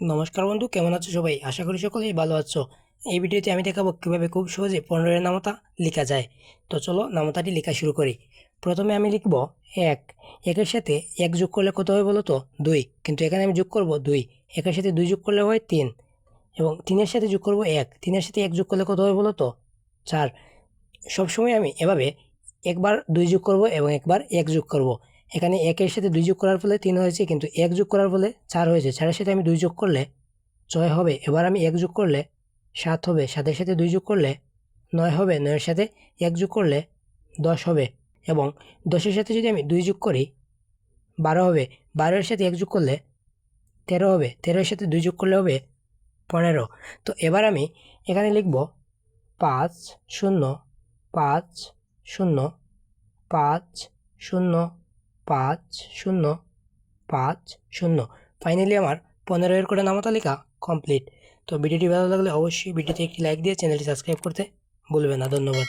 নমস্কার বন্ধু, কেমন আছো সবাই? আশা করি সকলেই ভালো আছো। এই ভিডিওতে আমি দেখাবো কীভাবে খুব সহজে পনেরোর নামতা লেখা যায়। তো চলো নামতাটি লেখা শুরু করি। প্রথমে আমি লিখব এক। একের সাথে এক যোগ করলে কত হয় বলো তো দুই। কিন্তু এখানে আমি যোগ করব দুই। একের সাথে দুই যোগ করলে হয় তিন। এবং তিনের সাথে যোগ করব এক। তিনের সাথে এক যোগ করলে কত হয় বলো তো চার। সবসময় আমি এভাবে একবার দুই যোগ করব এবং একবার এক যোগ করব। এখানে একের সাথে দুই যোগ করার ফলে তিন হয়েছে, কিন্তু এক যোগ করার ফলে চার হয়েছে। চারের সাথে আমি দুই যোগ করলে ছয় হবে, এবার আমি এক যোগ করলে সাত হবে, সাতের সাথে দুই যোগ করলে নয় হবে, নয়ের সাথে এক যোগ করলে দশ হবে এবং দশের সাথে যদি আমি দুই যোগ করি, বারো হবে, বারোর সাথে এক যোগ করলে তেরো হবে, তেরোর সাথে দুই যোগ করলে হবে পনেরো। তো এবার আমি এখানে লিখব পাঁচ শূন্য পাঁচ শূন্য পাঁচ শূন্য পাঁচ শূন্য পাঁচ শূন্য। ফাইনালি আমার পনেরো এর করে নামা তালিকা কমপ্লিট তো ভিডিওটি ভালো লাগলে অবশ্যই ভিডিওতে একটি লাইক দিয়ে চ্যানেলটি সাবস্ক্রাইব করতে ভুলবে না। ধন্যবাদ।